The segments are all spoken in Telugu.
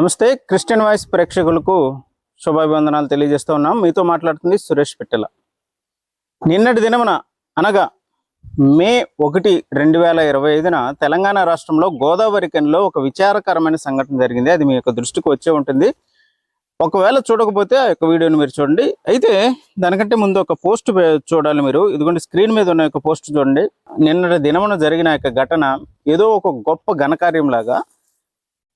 నమస్తే క్రిస్టియన్ వాయిస్ ప్రేక్షకులకు శుభాభివందనాలు తెలియజేస్తూ ఉన్నాం. మీతో మాట్లాడుతుంది సురేష్ పెట్టెల. నిన్నటి దినమున అనగా మే ఒకటి రెండు వేల ఇరవై ఐదున తెలంగాణ రాష్ట్రంలో గోదావరి కనిలో ఒక విచారకరమైన సంఘటన జరిగింది. అది మీ యొక్క దృష్టికి వచ్చే ఉంటుంది. ఒకవేళ చూడకపోతే ఆ యొక్క వీడియోని మీరు చూడండి. అయితే దానికంటే ముందు ఒక పోస్ట్ చూడాలి మీరు. ఇదిగోండి స్క్రీన్ మీద ఉన్న యొక్క పోస్ట్ చూడండి. నిన్నటి దినమున జరిగిన యొక్క ఘటన ఏదో ఒక గొప్ప ఘనకార్యం లాగా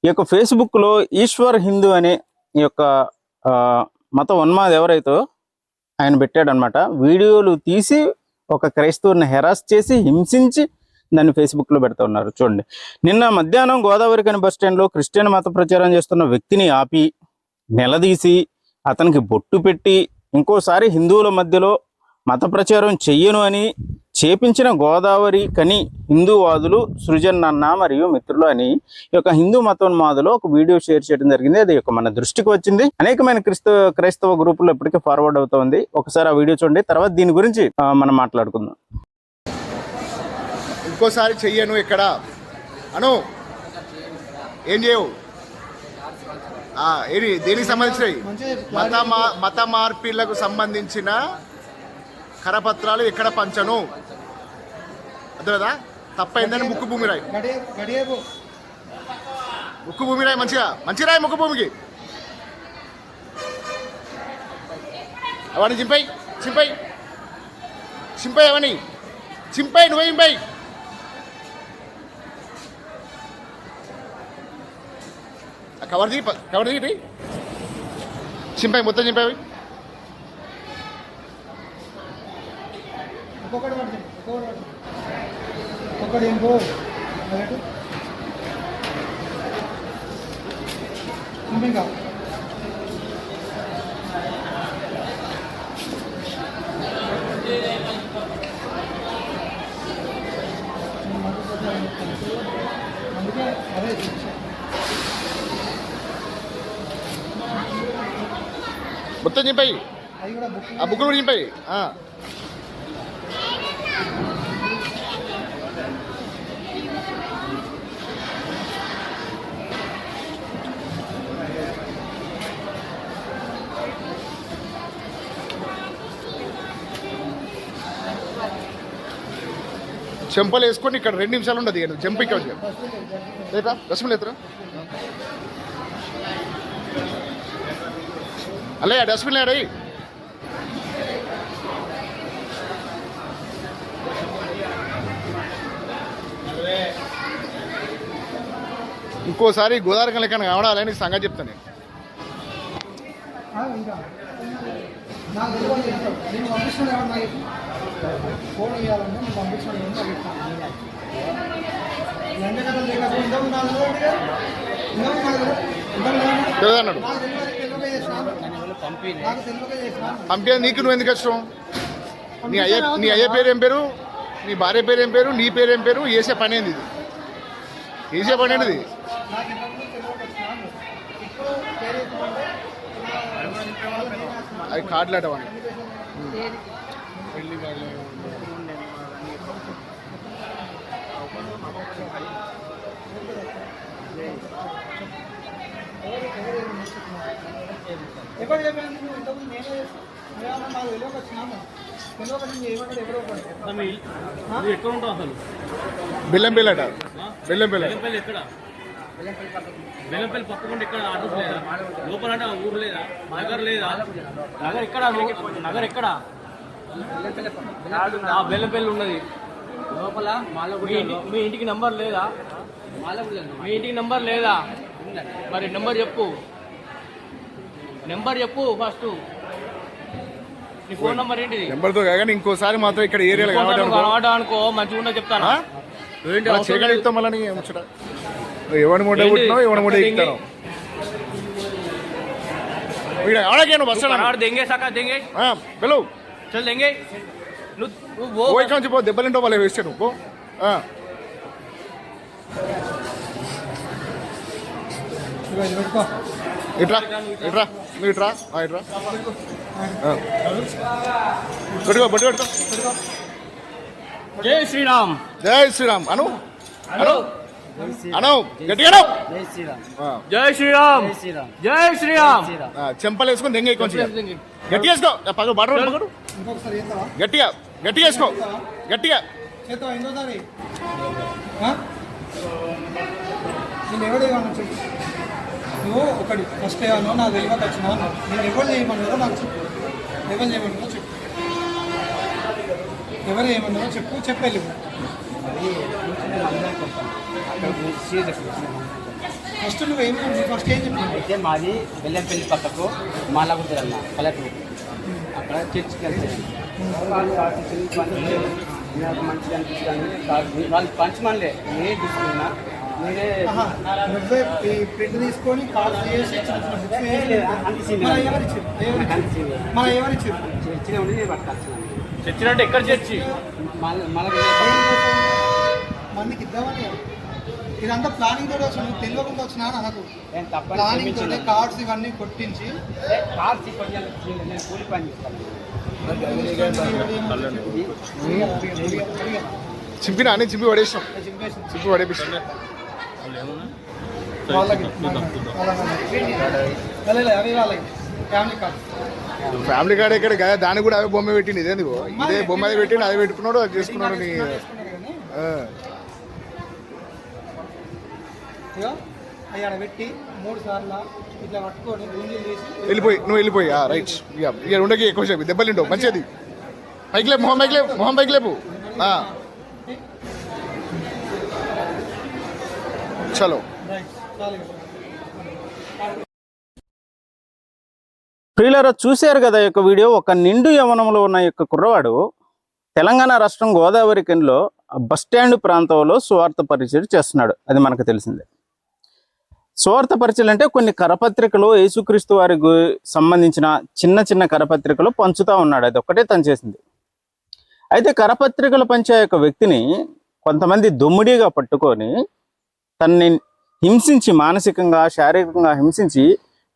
ఈ యొక్క ఫేస్బుక్లో ఈశ్వర్ హిందూ అనే ఈ యొక్క మత ఉన్మాది ఎవరైతే ఆయన పెట్టాడనమాట వీడియోలు తీసి ఒక క్రైస్తవుని హెరాస్ చేసి హింసించి దాన్ని ఫేస్బుక్లో పెడతా ఉన్నారు. చూడండి. నిన్న మధ్యాహ్నం గోదావరి కని బస్ స్టాండ్లో క్రిస్టియన్ మత ప్రచారం చేస్తున్న వ్యక్తిని ఆపి నిలదీసి అతనికి బొట్టు పెట్టి ఇంకోసారి హిందువుల మధ్యలో మత ప్రచారం చెయ్యను అని చేపించిన గోదావరి కని హిందూవాదులు సృజన్ అన్న మరియు మిత్రులు అని ఈ యొక్క హిందూ మతోన్మాదులో ఒక వీడియో షేర్ చేయడం జరిగింది. అది యొక్క మన దృష్టికి వచ్చింది. అనేకమైన క్రిస్తవ క్రైస్తవ గ్రూపులు ఇప్పటికే ఫార్వర్డ్ అవుతోంది. ఒకసారి ఆ వీడియో చూడండి. తర్వాత దీని గురించి మనం మాట్లాడుకుందాం. ఇంకోసారి చెయ్యను ఇక్కడ. అను ఏం చేయవు? ఏది దేనికి సంబంధించినవి? మత మత మార్పిళ్ళకు సంబంధించిన కరపత్రాలు ఎక్కడ పంచను? అర్థదా తప్పైందని ముక్కు భూమి రాయి. ముక్కు భూమి రాయి మంచిగా మంచి రాయి ముక్కు భూమికి. అవన్నీ చింపై చింపై చింపై అవన్నీ. చింపై నువ్వే చింపై కవర్ దిగి ప- కవర్ దిగి చింపై మొత్తం చింపై ఒక్కొక్కటి పడుతుంది ఒక్కొక్కటి పడుతుంది ఒక్కొక్కటి ఏం పో అదటు ఇంకా అందుకే అదే మొత్తం చింపై అది కూడా బుక్ ఆ బుక్కులు కూడా చింపై చెంపలు వేసుకొని ఇక్కడ రెండు నిమిషాలు ఉండదు ఇక జంప్ ఇక్కడ లేదా రసం లేదురా? అల్లే డస్ట్బిన్ లేడీ ఇంకోసారి గోదావరి లెక్క కావడాలని సంగతి చెప్తాను నేను. నాకు తెలియదు నేను పంపిస్తాను ఫోన్ ఇవ్వాలంటే నేను పంపిస్తాను లేకపోతే ఇంతకు ఇంతకు అన్నాడు పంపే నీకు నువ్వు ఎందుకు ఇష్టం నీ అయ్య నీ అయ్య పేరు ఏం పేరు? నీ భార్య పేరు ఏం పేరు? నీ పేరు ఏం పేరు? వేసే పని ఏంది ఇది? వేసే పని ఏంటిది? అది కార్డులు అటవాడి కార్డులాట వాడిని ఎక్కడ చెప్పాను ఇంతకుముందు నేనే ఎక్కడ అసలు బెల్లం పిల్లట. బెల్లం పిల్ల బెల్లంపల్లి ఎక్కడ? బెల్లంపల్లి పక్కకుండా ఎక్కడ? అడ్రస్ లేదా? లోపల ఊరు లేదా? నగర్ లేదా? నగర్ ఎక్కడ? నగర్ ఎక్కడ? బెల్లపల్లి ఉన్నది. లోపల మీ ఇంటికి నంబర్ లేదా? మీ ఇంటికి నంబర్ లేదా? మరి నెంబర్ చెప్పు. నెంబర్ చెప్పు ఫస్ట్. నీ ఫోన్ నంబర్ ఏంటిది? నెంబర్తో కాగానే ఇంకోసారి మాత్రం ఇక్కడ ఏరియాలో కనబడ అనుకో. మంచిగా ఉన్నా చెప్తాను? ఏంటి? అలా చేయగలుగుతాం మళ్ళీ ముచ్చట ఎవడి మూట పుట్టినావు దెంగేసాక దెంగే పిలువు చల్ ఎంగే నువ్వు ఓ ఇక్కడ నుంచి పో దెబ్బలింటో వాళ్ళే వేస్తే ఇట్రా ఇట్రా నువ్వు ఇట్రా ఇట్రా పెట్టుకో బట్టి పెట్టుకో జై శ్రీరామ్ జై శ్రీరామ్ అను అను జై శ్రీరామ్ జై శ్రీరామ్ జై శ్రీరామ్ చెంపలేసుకుని దెంగ కొంచెం గట్టిగా వేసుకో. ఆ, పగలు బాట పగడు గట్టిగా గట్టిగా వేసుకో. గట్టిగా. నువ్వు ఒకటి ఫస్ట్ ఏమన్నా నాకు తెలియక వచ్చినా. నేను ఎవరు చేయమన్నారో నాకు చెప్పు. ఎవరు చేయమన్నారో చెప్పు. ఎవరు ఏమన్నారో చెప్పు చెప్పేళ్ళు ఫస్ట్ నువ్వు ఏమి ఫస్ట్ ఏం అయితే మాది బెల్లంపల్లి పక్కకు మాలగుంటుంది అన్న పల్లెటూరు. అక్కడ చర్చికి వెళ్తాను నాకు మంచిగా అనిపిస్తుంది వాళ్ళు పంచమనిలే నేనే తీసుకున్నా నేనే నువ్వే ప్రింట్ తీసుకొని కాల్ చేసి. మన ఎవరిచ్చారు చర్చిలో ఉండి నేను పట్టుకొచ్చాను. చచ్చినట్టు ఎక్కడ చర్చి? మళ్ళీ మళ్ళీ మందికి ఇద్దామని ఇదంతా ప్లానింగ్ తోటి వచ్చిన నువ్వు తెలియకుండా వచ్చినా అని అనకు. ప్లానింగ్ తోటి. కార్డ్స్ ఇవన్నీ కొట్టించి. కార్ తీసుకొని నేను కూలి పని చేస్తాను. చింపినా? అని చింపి పడేసాం చింపి పడేపిస్తాం. వాళ్ళకి వాళ్ళకి అవి వాళ్ళకి ఫ్యామిలీ కార్డ్ ఫ్యామిలీ కార్డ్ ఎక్కడ? కదా దానికి కూడా అవే బొమ్మ పెట్టింది ఇదేంది బో? ఇదే బొమ్మ అది పెట్టిండు అదే పెట్టుకున్నాడు అది చేసుకున్నాడు నీ ఆ. ఇగో అవి ఆడ పెట్టి మూడు సార్లు ఇట్లా పట్టుకొని గుంజీలు తీసి వెళ్ళిపోయి నువ్వు వెళ్ళిపోయి. ఆ, రైట్ ఇక ఇక ఉండకి ఎక్కువ సేపు. దెబ్బలింటావు మంచిది. పైకి లేపు మొహం పైకి లేపు మొహం పైకి లేపు. ఆ, చలో. ప్రియులారా చూశారు కదా యొక్క వీడియో? ఒక నిండు యవనంలో ఉన్న యొక్క కుర్రవాడు తెలంగాణ రాష్ట్రం గోదావరి కిందలో బస్ స్టాండ్ ప్రాంతంలో స్వార్థ పరిచయం చేస్తున్నాడు. అది మనకు తెలిసిందే. స్వార్థ అంటే కొన్ని కరపత్రికలు యేసుక్రీస్తు వారికి సంబంధించిన చిన్న చిన్న కరపత్రికలు పంచుతా ఉన్నాడు. అది ఒక్కటే తను చేసింది. అయితే కరపత్రికలు పంచే యొక్క వ్యక్తిని కొంతమంది దొమ్ముడిగా పట్టుకొని తనని హింసించి మానసికంగా శారీరకంగా హింసించి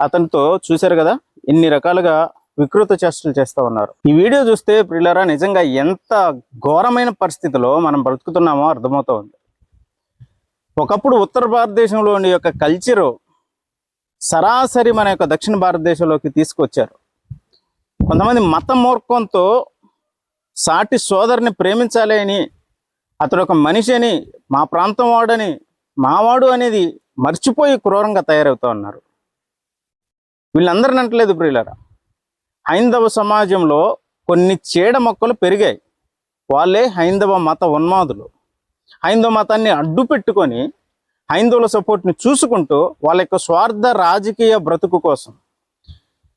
అతనితో చూశారు కదా ఎన్ని రకాలుగా వికృత చేష్టలు చేస్తూ ఉన్నారు. ఈ వీడియో చూస్తే ప్రిల్లరా నిజంగా ఎంత ఘోరమైన పరిస్థితిలో మనం బ్రతుకుతున్నామో అర్థమవుతూ ఉంది. ఒకప్పుడు ఉత్తర భారతదేశంలోని యొక్క కల్చరు సరాసరి మన యొక్క దక్షిణ భారతదేశంలోకి తీసుకొచ్చారు. కొంతమంది మత మూర్ఖంతో సాటి సోదరుని ప్రేమించాలి అని అతడు ఒక మనిషి అని మా ప్రాంతం వాడని మావాడు అనేది మర్చిపోయి క్రూరంగా తయారవుతా ఉన్నారు. వీళ్ళందరిని అంటలేదు ప్రియులరా. హైందవ సమాజంలో కొన్ని చీడ మొక్కలు పెరిగాయి. వాళ్ళే హైందవ మత ఉన్మాదులు. హైందవ మతాన్ని అడ్డు పెట్టుకొని హైందవుల సపోర్ట్ని చూసుకుంటూ వాళ్ళ యొక్క స్వార్థ రాజకీయ బ్రతుకు కోసం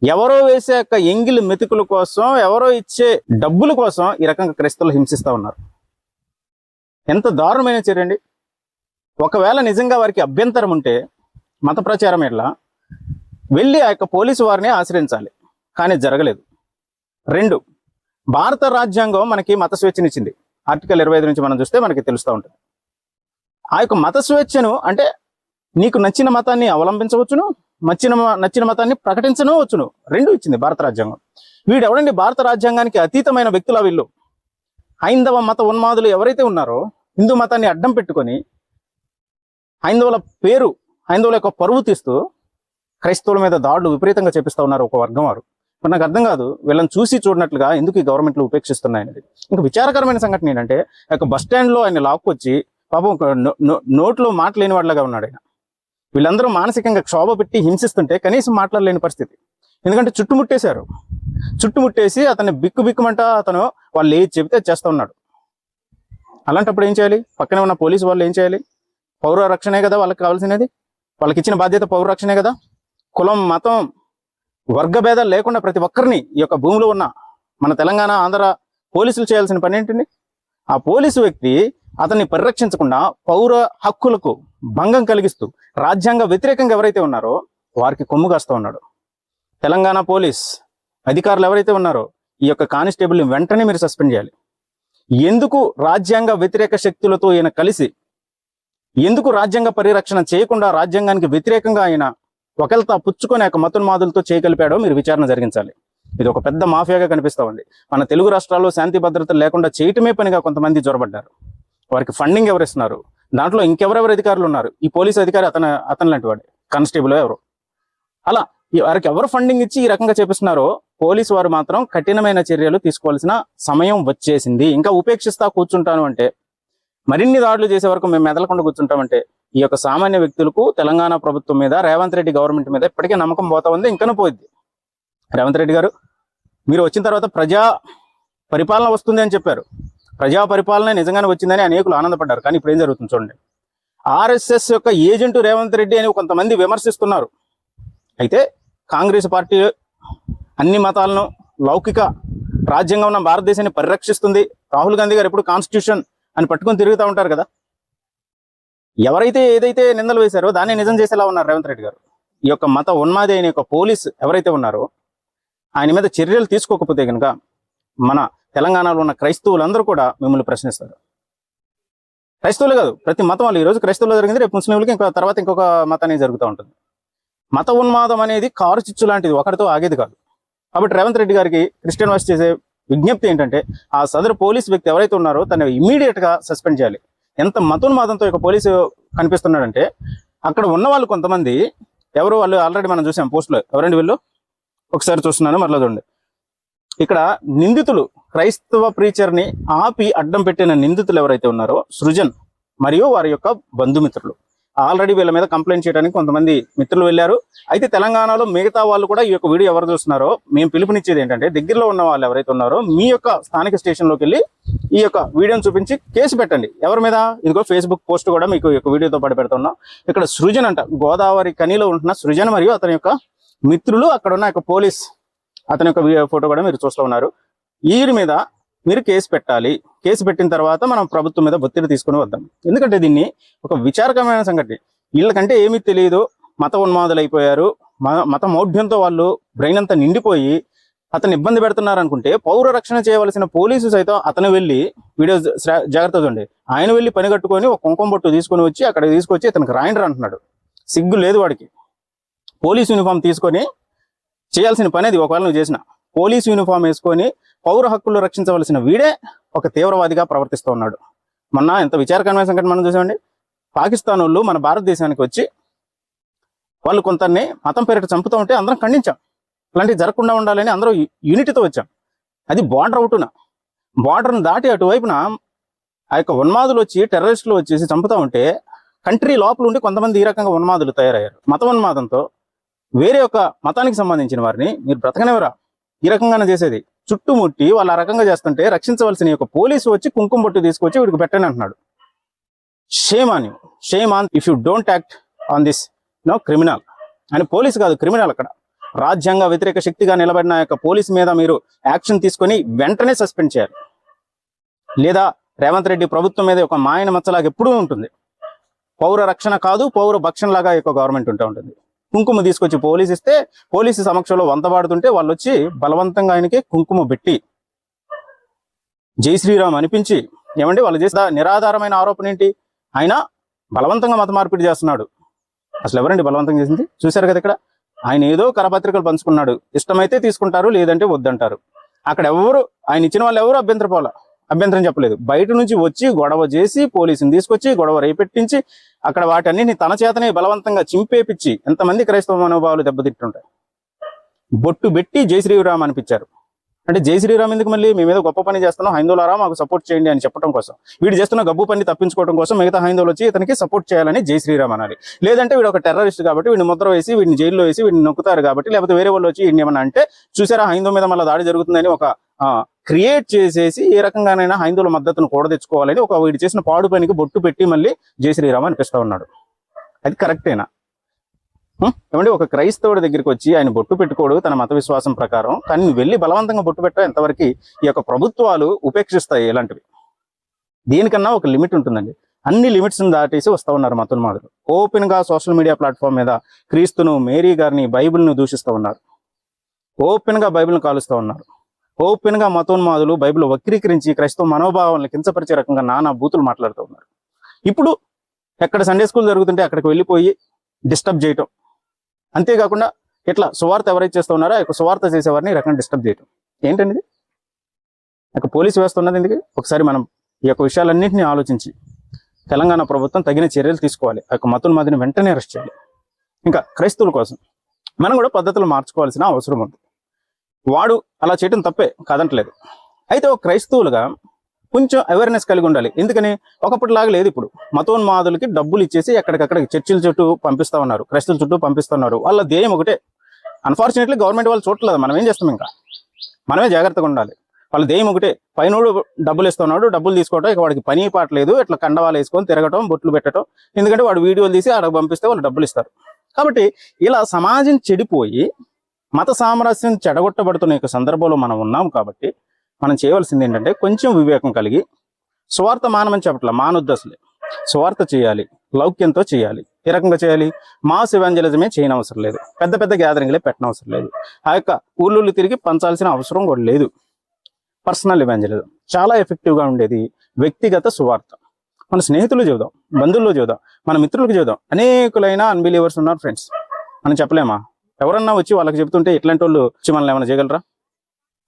ఎవరో వేసే యొక్క ఎంగిలి మెతుకుల కోసం ఎవరో ఇచ్చే డబ్బుల కోసం ఈ రకంగా క్రైస్తవులు హింసిస్తూ ఉన్నారు. ఎంత దారుణమైన చర్యండి ఒకవేళ నిజంగా వారికి అభ్యంతరం ఉంటే మత ప్రచారం ఎట్లా? వెళ్ళి ఆ యొక్క పోలీసు వారిని ఆశ్రయించాలి కానీ జరగలేదు. రెండు భారత రాజ్యాంగం మనకి మత స్వేచ్ఛనిచ్చింది. ఆర్టికల్ ఇరవై ఐదు నుంచి మనం చూస్తే మనకి తెలుస్తూ ఉంటుంది. ఆ యొక్క మత స్వేచ్ఛను అంటే నీకు నచ్చిన మతాన్ని అవలంబించవచ్చును నచ్చిన నచ్చిన మతాన్ని ప్రకటించను వచ్చును రెండు ఇచ్చింది భారత రాజ్యాంగం. వీడు ఎవడండి భారత రాజ్యాంగానికి అతీతమైన వ్యక్తుల వీళ్ళు. హైందవ మత ఉన్మాదులు ఎవరైతే ఉన్నారో హిందూ మతాన్ని అడ్డం పెట్టుకొని హైందవుల పేరు హైందవుల యొక్క పరువు తీస్తూ క్రైస్తవుల మీద దాడులు విపరీతంగా చేపిస్తూ ఉన్నారు ఒక వర్గం వారు. మరి నాకు అర్థం కాదు వీళ్ళని చూసి చూడనట్లుగా ఎందుకు ఈ గవర్నమెంట్లు ఉపేక్షిస్తున్నాయనేది ఇంకా విచారకరమైన సంఘటన ఏంటంటే ఆ బస్ స్టాండ్లో ఆయన లాక్కొచ్చి పాపం ఒక నోట్లో మాట లేని వాళ్ళగా ఉన్నాడు ఆయన. వీళ్ళందరూ మానసికంగా క్షోభ పెట్టి హింసిస్తుంటే కనీసం మాట్లాడలేని పరిస్థితి. ఎందుకంటే చుట్టుముట్టేశారు. చుట్టుముట్టేసి అతన్ని బిక్కు బిక్కుమంట అతను వాళ్ళు ఏది చెబితే చేస్తూ ఉన్నాడు. అలాంటప్పుడు ఏం చేయాలి? పక్కనే ఉన్న పోలీసు వాళ్ళు ఏం చేయాలి? పౌర రక్షణే కదా వాళ్ళకి కావాల్సినది. వాళ్ళకి ఇచ్చిన బాధ్యత పౌర రక్షణే కదా. కులం మతం వర్గభేదాలు లేకుండా ప్రతి ఒక్కరిని ఈ యొక్క భూమిలో ఉన్న మన తెలంగాణ ఆంధ్ర పోలీసులు చేయాల్సిన పని ఏంటండి? ఆ పోలీసు వ్యక్తి అతన్ని పరిరక్షించకుండా పౌర హక్కులకు భంగం కలిగిస్తూ రాజ్యాంగ వ్యతిరేకంగా ఎవరైతే ఉన్నారో వారికి కొమ్ము కాస్తూ ఉన్నాడు. తెలంగాణ పోలీస్ అధికారులు ఎవరైతే ఉన్నారో ఈ యొక్క కానిస్టేబుల్ని వెంటనే మీరు సస్పెండ్ చేయాలి. ఎందుకు రాజ్యాంగ వ్యతిరేక శక్తులతో ఈయన కలిసి ఎందుకు రాజ్యాంగ పరిరక్షణ చేయకుండా రాజ్యాంగానికి వ్యతిరేకంగా ఆయన ఒకరితో పుచ్చుకొని యొక్క మతున్మాదులతో చేయగలిపాడో మీరు విచారణ జరిగించాలి. ఇది ఒక పెద్ద మాఫియాగా కనిపిస్తూ ఉంది. మన తెలుగు రాష్ట్రాల్లో శాంతి భద్రతలు లేకుండా చేయటమే పనిగా కొంతమంది జొరబడ్డారు. వారికి ఫండింగ్ ఎవరిస్తున్నారు దాంట్లో ఇంకెవరెవరు అధికారులు ఉన్నారు? ఈ పోలీస్ అధికారి అతను అతను లాంటి వాడు. కానిస్టేబుల్ ఎవరు? అలా ఈ వారికి ఎవరు ఫండింగ్ ఇచ్చి ఈ రకంగా చేపిస్తున్నారో పోలీసు వారు మాత్రం కఠినమైన చర్యలు తీసుకోవాల్సిన సమయం వచ్చేసింది. ఇంకా ఉపేక్షిస్తా కూర్చుంటాను అంటే మరిన్ని దాడులు చేసే వరకు మేము మెదలకుండా కూర్చుంటామంటే ఈ యొక్క సామాన్య వ్యక్తులకు తెలంగాణ ప్రభుత్వం మీద రేవంత్ రెడ్డి గవర్నమెంట్ మీద ఇప్పటికే నమ్మకం పోతా ఉంది ఇంకనూ పోయింది. రేవంత్ రెడ్డి గారు మీరు వచ్చిన తర్వాత ప్రజా పరిపాలన వస్తుంది అని చెప్పారు. ప్రజా పరిపాలన నిజంగానే వచ్చిందని అనేకులు ఆనందపడ్డారు కానీ ఇప్పుడు ఏం జరుగుతుంది చూడండి. ఆర్ఎస్ఎస్ యొక్క ఏజెంట్ రేవంత్ రెడ్డి అని కొంతమంది విమర్శిస్తున్నారు. అయితే కాంగ్రెస్ పార్టీ అన్ని మతాలను లౌకిక రాజ్యాంగం ఉన్న భారతదేశాన్ని పరిరక్షిస్తుంది. రాహుల్ గాంధీ గారు ఎప్పుడు కాన్స్టిట్యూషన్ అని పట్టుకొని తిరుగుతూ ఉంటారు కదా. ఎవరైతే ఏదైతే నిందలు వేశారో దాన్ని నిజం చేసేలా ఉన్నారు రేవంత్ రెడ్డి గారు. ఈ యొక్క మత ఉన్మాది అయిన యొక్క పోలీస్ ఎవరైతే ఉన్నారో ఆయన మీద చర్యలు తీసుకోకపోతే కనుక మన తెలంగాణలో ఉన్న క్రైస్తవులందరూ కూడా మిమ్మల్ని ప్రశ్నిస్తారు. క్రైస్తవులు కాదు ప్రతి మతం వాళ్ళు ఈరోజు క్రైస్తవులు జరిగింది రేపు ముస్లింలకి ఇంకో తర్వాత ఇంకొక మతాన్ని జరుగుతూ ఉంటుంది. మత ఉన్మాదం అనేది కారు చిచ్చు లాంటిది ఒకరితో ఆగేది కాదు. కాబట్టి రేవంత్ రెడ్డి గారికి క్రిస్టియన్ వాయిస్ చేసే విజ్ఞప్తి ఏంటంటే ఆ సదరు పోలీస్ వ్యక్తి ఎవరైతే ఉన్నారో తను ఇమీడియట్గా సస్పెండ్ చేయాలి. ఎంత మతోన్మాదంతో ఒక పోలీసు కనిపిస్తున్నాడంటే అక్కడ ఉన్న వాళ్ళు కొంతమంది ఎవరు వాళ్ళు ఆల్రెడీ మనం చూసాం పోస్టులో. ఎవరండి వీళ్ళు? ఒకసారి చూస్తున్నాను మరలా చూడండి. ఇక్కడ నిందితులు క్రైస్తవ ప్రీచర్ని ఆపి అడ్డం పెట్టిన నిందితులు ఎవరైతే ఉన్నారో సృజన్ మరియు వారి యొక్క బంధుమిత్రులు. ఆల్రెడీ వీళ్ళ మీద కంప్లైంట్ చేయడానికి కొంతమంది మిత్రులు వెళ్ళారు. అయితే తెలంగాణలో మిగతా వాళ్ళు కూడా ఈ యొక్క వీడియో ఎవరు చూస్తున్నారో మేము పిలుపునిచ్చేది ఏంటంటే దగ్గరలో ఉన్న వాళ్ళు ఎవరైతే ఉన్నారో మీ యొక్క స్థానిక స్టేషన్లోకి వెళ్ళి ఈ యొక్క వీడియోని చూపించి కేసు పెట్టండి. ఎవరి మీద? ఇదిగో ఫేస్బుక్ పోస్ట్ కూడా మీకు ఈ యొక్క వీడియోతో పాటు పెడుతున్నాం. ఇక్కడ సృజన్ అంట గోదావరి కనిలో ఉంటున్న సృజన్ మరియు అతని యొక్క మిత్రులు అక్కడ ఉన్న యొక్క పోలీస్ అతని యొక్క ఫోటో కూడా మీరు చూస్తూ ఉన్నారు. వీరి మీద మీరు కేసు పెట్టాలి. కేసు పెట్టిన తర్వాత మనం ప్రభుత్వం మీద ఒత్తిడి తీసుకుని వద్దాం. ఎందుకంటే దీన్ని ఒక విచారకరమైన సంఘటన. వీళ్ళకంటే ఏమీ తెలియదు. మత ఉన్మాదులు మ- మత మౌఢ్యంతో వాళ్ళు బ్రెయిన్ అంతా నిండిపోయి అతను ఇబ్బంది పెడుతున్నారు అనుకుంటే పౌర రక్షణ చేయవలసిన పోలీసు సైతం అతను వెళ్ళి వీడియో జాగ్రత్త చూడండి. ఆయన వెళ్ళి పని కట్టుకొని ఒక కుంకుమ బొట్టు తీసుకొని వచ్చి అక్కడ తీసుకొచ్చి అతనికి రాయండ్రా అంటున్నాడు. సిగ్గు లేదు వాడికి. పోలీస్ యూనిఫామ్ తీసుకొని చేయాల్సిన పని అది ఒకవేళ నువ్వు చేసిన. పోలీస్ యూనిఫామ్ వేసుకొని పౌర హక్కులు రక్షించవలసిన వీడే ఒక తీవ్రవాదిగా ప్రవర్తిస్తూ ఉన్నాడు. మొన్న ఎంత విచారకరమైన సంఘటన మనం చూసామండి. పాకిస్తాన్ వాళ్ళు మన భారతదేశానికి వచ్చి వాళ్ళు కొంతని మతం పేరిట చంపుతూ ఉంటే అందరం ఖండించాం. ఇలాంటివి జరగకుండా ఉండాలని అందరూ యూనిటీతో వచ్చాం. అది బార్డర్ అవుటున. బార్డర్ను దాటి అటువైపున ఆ యొక్క ఉన్మాదులు వచ్చి టెర్రరిస్టులు వచ్చేసి చంపుతూ ఉంటే కంట్రీ లోపల ఉండి కొంతమంది ఈ రకంగా ఉన్మాదులు తయారయ్యారు. మత ఉన్మాదంతో వేరే ఒక మతానికి సంబంధించిన వారిని మీరు బ్రతకనివరా ఈ రకంగానే చేసేది. చుట్టుముట్టి వాళ్ళు ఆ రకంగా చేస్తుంటే రక్షించవలసిన యొక్క పోలీసు వచ్చి కుంకుమ బొట్టు తీసుకొచ్చి వీడికి పెట్టని అంటున్నాడు. Shame on you shame on if you don't act on this no criminal అని పోలీసు కాదు క్రిమినల్ అక్కడ. రాజ్యాంగ వ్యతిరేక శక్తిగా నిలబడిన యొక్క పోలీసు మీద మీరు యాక్షన్ తీసుకొని వెంటనే సస్పెండ్ చేయాలి. లేదా రేవంత్ రెడ్డి ప్రభుత్వం మీద ఒక మాయన మచ్చలాగా ఎప్పుడూ ఉంటుంది. పౌర రక్షణ కాదు పౌర భక్షణలాగా యొక్క గవర్నమెంట్ ఉంటూ ఉంటుంది. కుంకుమ తీసుకొచ్చి పోలీస్ ఇస్తే పోలీసు సమక్షంలో వంతబాడుతుంటే వాళ్ళు వచ్చి బలవంతంగా ఆయనకి కుంకుమ పెట్టి జై శ్రీరామ్ అనిపించి ఏమండి వాళ్ళు చేసిన నిరాధారమైన ఆరోపణ ఏంటి? ఆయన బలవంతంగా మత మార్పిడి చేస్తున్నాడు. అసలు ఎవరండి బలవంతం చేసింది? చూశారు కదా ఇక్కడ? ఆయన ఏదో కరపత్రికలు పంచుకున్నాడు. ఇష్టమైతే తీసుకుంటారు లేదంటే వద్దంటారు. అక్కడ ఎవరు ఆయన ఇచ్చిన వాళ్ళు ఎవరు అభ్యంతరపోలే? అభ్యంతరం చెప్పలేదు. బయట నుంచి వచ్చి గొడవ చేసి పోలీసుని తీసుకొచ్చి గొడవ రేపెట్టించి అక్కడ వాటన్నిటిని తన చేతనే బలవంతంగా చింపేపిచ్చి ఎంతమంది క్రైస్తవ మనోభావాలు దెబ్బతింటుంటాయి బొట్టు పెట్టి జై శ్రీరామ్ అనిపించారు. అంటే జై శ్రీరామ్ ఎందుకు మళ్ళీ మీ మీద గొప్ప పని చేస్తున్నాం హైందోలారా మాకు సపోర్ట్ చేయండి అని చెప్పడం కోసం. వీడు చేస్తున్న గబ్బు పని తప్పించుకోవడం కోసం మిగతా హైందోలు వచ్చి ఇతనికి సపోర్ట్ చేయాలని జై శ్రీరామ్ అనాలి. లేదంటే వీడు ఒక టెర్రరిస్ట్ కాబట్టి వీడిని ముద్ర వేసి వీడిని జైల్లో వేసి వీడిని నొక్కుతారు కాబట్టి లేకపోతే వేరే వాళ్ళు వచ్చి వీడిని ఏమన్నా అంటే చూసారా హైందో మీద మళ్ళీ దాడి జరుగుతుందని ఒక క్రియేట్ చేసేసి ఏ రకంగానైనా హైందువుల మద్దతును కూడదెచ్చుకోవాలని ఒక వీడు చేసిన పాడు పనికి బొట్టు పెట్టి మళ్ళీ జై శ్రీరామ్ అనిపిస్తూ ఉన్నాడు. అది కరెక్టేనా? ఏమంటే ఒక క్రైస్తవుడి దగ్గరికి వచ్చి ఆయన బొట్టు పెట్టుకోడు తన మత విశ్వాసం ప్రకారం కానీ వెళ్ళి బలవంతంగా బొట్టు పెట్టడం ఎంతవరకు? ఈ యొక్క ప్రభుత్వాలు ఉపేక్షిస్తాయి ఇలాంటివి. దీనికన్నా ఒక లిమిట్ ఉంటుందండి. అన్ని లిమిట్స్ని దాటేసి వస్తూ ఉన్నారు మతోన్మాదులు. ఓపెన్గా సోషల్ మీడియా ప్లాట్ఫామ్ మీద క్రీస్తును మేరీ గారిని బైబిల్ను దూషిస్తూ ఉన్నారు. ఓపెన్గా బైబిల్ను కాలుస్తూ ఉన్నారు. ఓపెన్గా మతోన్మాదులు బైబిల్ వక్రీకరించి క్రైస్తవ మనోభావాలను కించపరిచే రకంగా నానా బూతులు మాట్లాడుతూ ఉన్నారు. ఇప్పుడు ఎక్కడ సండే స్కూల్ జరుగుతుంటే అక్కడికి వెళ్ళిపోయి డిస్టర్బ్ చేయటం. అంతేకాకుండా ఇట్లా సువార్త ఎవరైతే చేస్తూ ఉన్నారో ఆ యొక్క సువార్త చేసేవారిని రకంగా డిస్టర్బ్ చేయటం. ఏంటండి ఇది? ఒక పోలీసు వ్యవస్థ ఉన్నది ఎందుకు? ఒకసారి మనం ఈ యొక్క విషయాలన్నింటినీ ఆలోచించి తెలంగాణ ప్రభుత్వం తగిన చర్యలు తీసుకోవాలి. ఆ యొక్క మతోన్మాదిని వెంటనే అరెస్ట్ చేయాలి. ఇంకా క్రైస్తవుల కోసం మనం కూడా పద్ధతులు మార్చుకోవాల్సిన అవసరం ఉంది. వాడు అలా చేయడం తప్పే కాదంటలేదు. అయితే ఒక క్రైస్తవులుగా కొంచెం అవేర్నెస్ కలిగి ఉండాలి. ఎందుకని? ఒకప్పటిలాగా లేదు ఇప్పుడు. మతోన్మాదులకి డబ్బులు ఇచ్చేసి ఎక్కడికక్కడికి చర్చిల చుట్టూ పంపిస్తా ఉన్నారు. క్రైస్తవుల చుట్టూ పంపిస్తా ఉన్నారు. వాళ్ళ ధ్యేయం ఒకటే. అన్ఫార్చునేట్లీ గవర్నమెంట్ వాళ్ళు చూడలేదు మనం ఏం చేస్తాం ఇంకా? మనమే జాగ్రత్తగా ఉండాలి. వాళ్ళ ధ్యేయం ఒకటే. పైనోడు డబ్బులు ఇస్తున్నాడు డబ్బులు తీసుకోవటం ఇక వాడికి పని పాటలేదు ఇట్లా కండవాలు వేసుకొని తిరగటం బొట్లు పెట్టడం ఎందుకంటే వాడు వీడియోలు తీసి ఆడ పంపిస్తే వాళ్ళు డబ్బులు ఇస్తారు. కాబట్టి ఇలా సమాజం చెడిపోయి మత సామరస్యం చెడగొట్టబడుతున్న యొక్క సందర్భంలో మనం ఉన్నాం కాబట్టి మనం చేయవలసింది ఏంటంటే కొంచెం వివేకం కలిగి స్వార్థ మానమని చెప్పట్లే మానొద్దు స్వార్థ చేయాలి లౌక్యంతో చేయాలి. ఏ రకంగా చేయాలి? మాస్ ఇవాంజలిజమే చేయనవసరం లేదు. పెద్ద పెద్ద గ్యాదరింగ్లే పెట్టనవసరం లేదు. ఆ యొక్క ఊళ్ళూళ్ళు తిరిగి పంచాల్సిన అవసరం కూడా లేదు. పర్సనల్ ఇవాంజలిజం చాలా ఎఫెక్టివ్గా ఉండేది వ్యక్తిగత సువార్త మన స్నేహితులు చెబుదాం బంధువులు చెబుదాం మన మిత్రులకు చెబుదాం. అనేకులైన అన్బిలీవర్స్ ఉన్నారు ఫ్రెండ్స్ మనం చెప్పలేమా? ఎవరన్నా వచ్చి వాళ్ళకి చెబుతుంటే ఇట్లాంటి వాళ్ళు వచ్చి మనల్ని ఏమైనా చేయగలరా?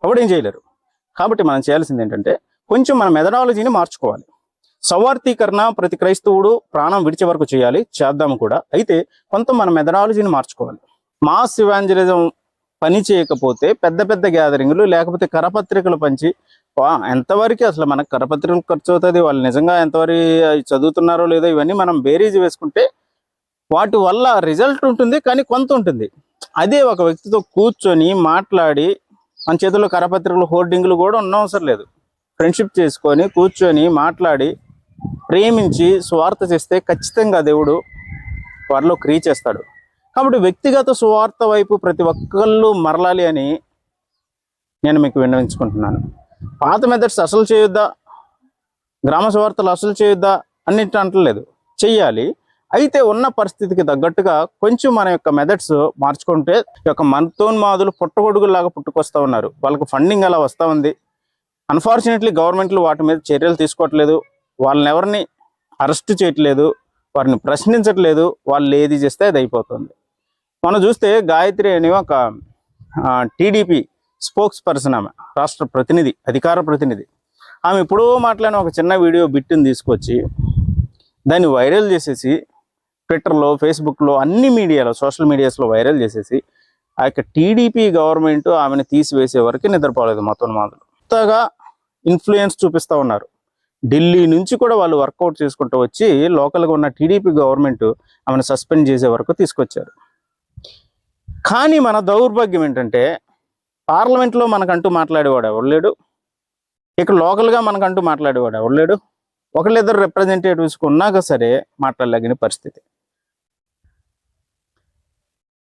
ఎవడేం చేయలేరు. కాబట్టి మనం చేయాల్సింది ఏంటంటే కొంచెం మన మెథడాలజీని మార్చుకోవాలి. సవార్థీకరణ ప్రతి క్రైస్తవుడు ప్రాణం విడిచే వరకు చేయాలి చేద్దాము కూడా. అయితే కొంత మన మెథడాలజీని మార్చుకోవాలి. మాస్ ఇవాంజలిజం పని చేయకపోతే పెద్ద పెద్ద గ్యాదరింగ్లు లేకపోతే కరపత్రికలు పంచి వా, ఎంతవరకు అసలు మనకు కరపత్రికలు ఖర్చు అవుతుంది? వాళ్ళు నిజంగా ఎంతవరకు చదువుతున్నారో లేదో? ఇవన్నీ మనం బేరీజ్ వేసుకుంటే వాటి వల్ల రిజల్ట్ ఉంటుంది కానీ కొంత ఉంటుంది. అదే ఒక వ్యక్తితో కూర్చొని మాట్లాడి మన చేతుల్లో కరపత్రికలు హోర్డింగ్లు కూడా ఉన్నవసరం లేదు. ఫ్రెండ్షిప్ చేసుకొని కూర్చొని మాట్లాడి ప్రేమించి స్వార్థ చేస్తే ఖచ్చితంగా దేవుడు వారిలో క్రియ చేస్తాడు. కాబట్టి వ్యక్తిగత స్వార్థ వైపు ప్రతి ఒక్కళ్ళు మరలాలి అని నేను మీకు విన్నవించుకుంటున్నాను. పాత మెథడ్స్ అసలు చేయొద్దా? గ్రామ స్వార్థలు అసలు చేయొద్దా? అన్నిటి అంటలేదు. చెయ్యాలి. అయితే ఉన్న పరిస్థితికి తగ్గట్టుగా కొంచెం మన యొక్క మెథడ్స్ మార్చుకుంటే ఈ యొక్క మనతోన్మాదులు పుట్టగొడుగులాగా పుట్టుకొస్తా ఉన్నారు. వాళ్ళకి ఫండింగ్ అలా వస్తూ ఉంది. అన్ఫార్చునేట్లీ గవర్నమెంట్లు వాటి మీద చర్యలు తీసుకోవట్లేదు. వాళ్ళని ఎవరిని అరెస్ట్ చేయట్లేదు. వారిని ప్రశ్నించట్లేదు. వాళ్ళు ఏది చేస్తే అది అయిపోతుంది. మనం చూస్తే గాయత్రి అని ఒక టీడీపీ స్పోక్స్ పర్సన్ ఆమె రాష్ట్ర ప్రతినిధి అధికార ప్రతినిధి. ఆమె ఎప్పుడో మాట్లాడిన ఒక చిన్న వీడియో బిట్టుని తీసుకొచ్చి దాన్ని వైరల్ చేసేసి ట్విట్టర్లో ఫేస్బుక్లో అన్ని మీడియాలో సోషల్ మీడియాస్లో వైరల్ చేసేసి ఆ యొక్క టీడీపీ గవర్నమెంట్ ఆమెను తీసివేసే వరకు నిద్రపోలేదు మొత్తం మాదులు కొత్తగా ఇన్ఫ్లుయెన్స్ చూపిస్తూ ఉన్నారు. ఢిల్లీ నుంచి కూడా వాళ్ళు వర్కౌట్ చేసుకుంటూ వచ్చి లోకల్గా ఉన్న టీడీపీ గవర్నమెంట్ ఆమెను సస్పెండ్ చేసే వరకు తీసుకొచ్చారు. కానీ మన దౌర్భాగ్యం ఏంటంటే పార్లమెంట్లో మనకంటూ మాట్లాడేవాడు ఎవరు లేడు? ఇక్కడ లోకల్గా మనకంటూ మాట్లాడేవాడు ఎవరు లేడు? ఒకళ్ళిద్దరు రిప్రజెంటేటివ్స్కి ఉన్నాక సరే మాట్లాడలేని పరిస్థితి.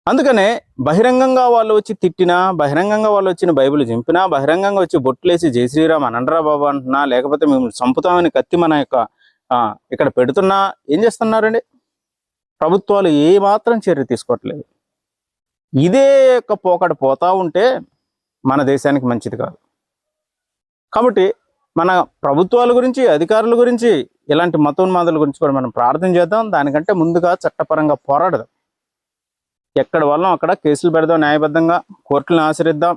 అందుకనే బహిరంగంగా వాళ్ళు వచ్చి తిట్టినా బహిరంగంగా వాళ్ళు వచ్చిన బైబిల్ చింపినా బహిరంగంగా వచ్చి బొట్లేసి జై శ్రీరామ్ అనండ్రా బాబు అంటున్నా లేకపోతే మేము చంపుతామని కత్తి మన యొక్క ఇక్కడ పెడుతున్నా ఏం చేస్తున్నారండి? ప్రభుత్వాలు ఏ మాత్రం చర్య తీసుకోవట్లేదు. ఇదే యొక్క పోకడ పోతా ఉంటే మన దేశానికి మంచిది కాదు. కాబట్టి మన ప్రభుత్వాల గురించి అధికారుల గురించి ఇలాంటి మతోన్మాదుల గురించి కూడా మనం ప్రార్థన చేద్దాం. దానికంటే ముందుగా చట్టపరంగా పోరాడదాం. ఎక్కడ వల్ల అక్కడ కేసులు పెడదాం న్యాయబద్ధంగా కోర్టులను ఆశ్రయిద్దాం.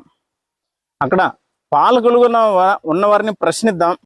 అక్కడ పాలకులుగా ఉన్న ఉన్నవారిని ప్రశ్నిద్దాం.